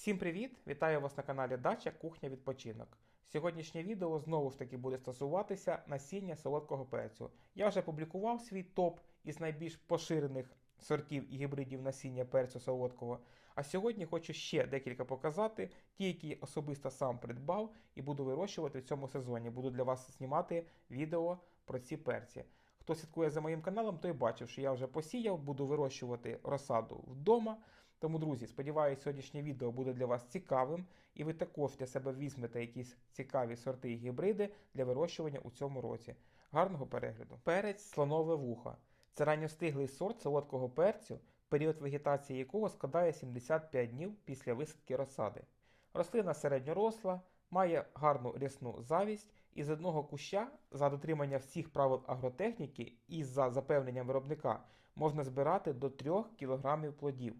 Всім привіт! Вітаю вас на каналі Дача Кухня Відпочинок. Сьогоднішнє відео знову ж таки буде стосуватися насіння солодкого перцю. Я вже публікував свій топ із найбільш поширених сортів і гібридів насіння перцю солодкого. А сьогодні хочу ще декілька показати, ті, які особисто сам придбав і буду вирощувати в цьому сезоні. Буду для вас знімати відео про ці перці. Хто слідкує за моїм каналом, той бачив, що я вже посіяв, буду вирощувати розсаду вдома. Тому, друзі, сподіваюся, сьогоднішнє відео буде для вас цікавим, і ви також для себе візьмете якісь цікаві сорти і гібриди для вирощування у цьому році. Гарного перегляду. Перець слонове вухо. Це ранньостиглий сорт солодкого перцю, період вегетації якого складає 75 днів після висадки розсади. Рослина середньоросла, має гарну рясну завість, і з одного куща за дотримання всіх правил агротехніки і за запевненням виробника можна збирати до 3 кг плодів.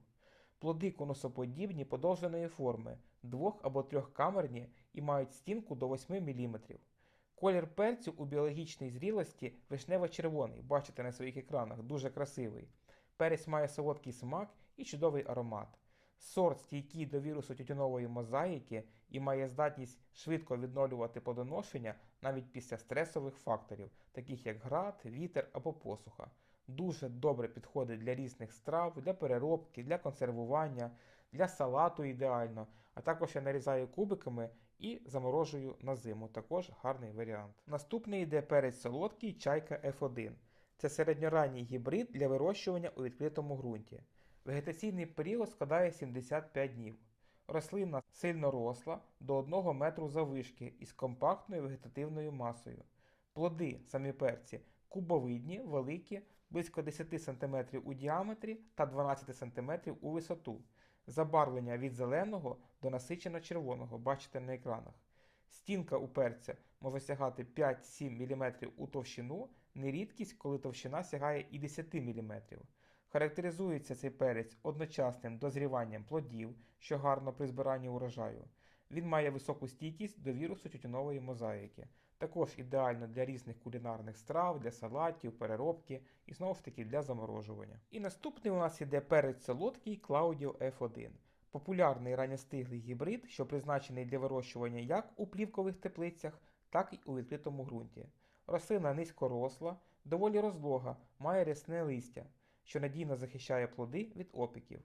Плоди конусоподібні подовженої форми, двох- або трьохкамерні і мають стінку до 8 мм. Колір перцю у біологічній зрілості вишнево-червоний, бачите на своїх екранах, дуже красивий. Перець має солодкий смак і чудовий аромат. Сорт стійкий до вірусу тютюнової мозаїки і має здатність швидко відновлювати плодоношення навіть після стресових факторів, таких як град, вітер або посуха. Дуже добре підходить для різних страв, для переробки, для консервування, для салату ідеально, а також я нарізаю кубиками і заморожую на зиму. Також гарний варіант. Наступний йде перець солодкий чайка F1. Це середньоранній гібрид для вирощування у відкритому ґрунті. Вегетаційний період складає 75 днів. Рослина сильно росла до 1 метру заввишки із компактною вегетативною масою. Плоди, самі перці, кубовидні, великі, близько 10 см у діаметрі та 12 см у висоту. Забарвлення від зеленого до насичено червоного, бачите на екранах. Стінка у перця може сягати 5-7 мм у товщину, нерідкість, коли товщина сягає і 10 мм. Характеризується цей перець одночасним дозріванням плодів, що гарно при збиранні урожаю. Він має високу стійкість до вірусу тютюнової мозаїки, також ідеально для різних кулінарних страв, для салатів, переробки і знову ж таки для заморожування. І наступний у нас іде перець солодкий Claudio F1. Популярний ранньостиглий гібрид, що призначений для вирощування як у плівкових теплицях, так і у відкритому ґрунті. Рослина низькоросла, доволі розлога, має рясне листя, що надійно захищає плоди від опіків.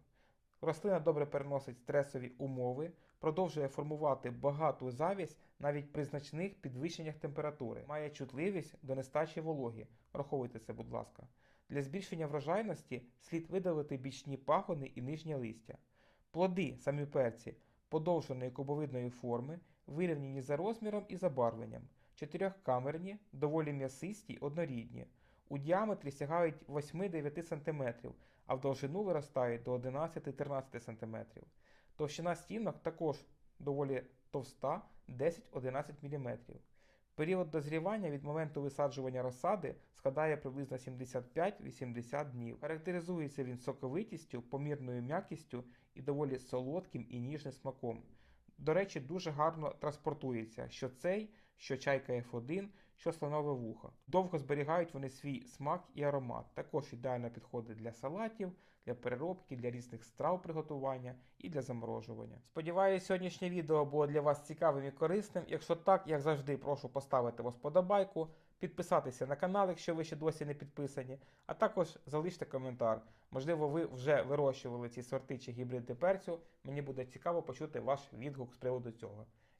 Рослина добре переносить стресові умови, продовжує формувати багату завість навіть при значних підвищеннях температури, має чутливість до нестачі вологи. Враховуйте це, будь ласка. Для збільшення врожайності слід видалити бічні пагони і нижнє листя. Плоди, самі перці, подовженої кубовидної форми, вирівняні за розміром і забарвленням, чотирьохкамерні, доволі м'ясисті, однорідні. У діаметрі сягають 8-9 см, а в довжину виростають до 11-13 см. Товщина стінок також доволі товста 10-11 мм. Період дозрівання від моменту висаджування розсади складає приблизно 75-80 днів. Характеризується він соковитістю, помірною м'якістю і доволі солодким і ніжним смаком. До речі, дуже гарно транспортується, що цей, що чайка F1, що слонове вухо. Довго зберігають вони свій смак і аромат. Також ідеально підходить для салатів, для переробки, для різних страв приготування і для заморожування. Сподіваюся, сьогоднішнє відео було для вас цікавим і корисним. Якщо так, як завжди, прошу поставити вас подобайку, підписатися на канал, якщо ви ще досі не підписані, а також залиште коментар. Можливо, ви вже вирощували ці сорти чи гібриди перцю. Мені буде цікаво почути ваш відгук з приводу цього.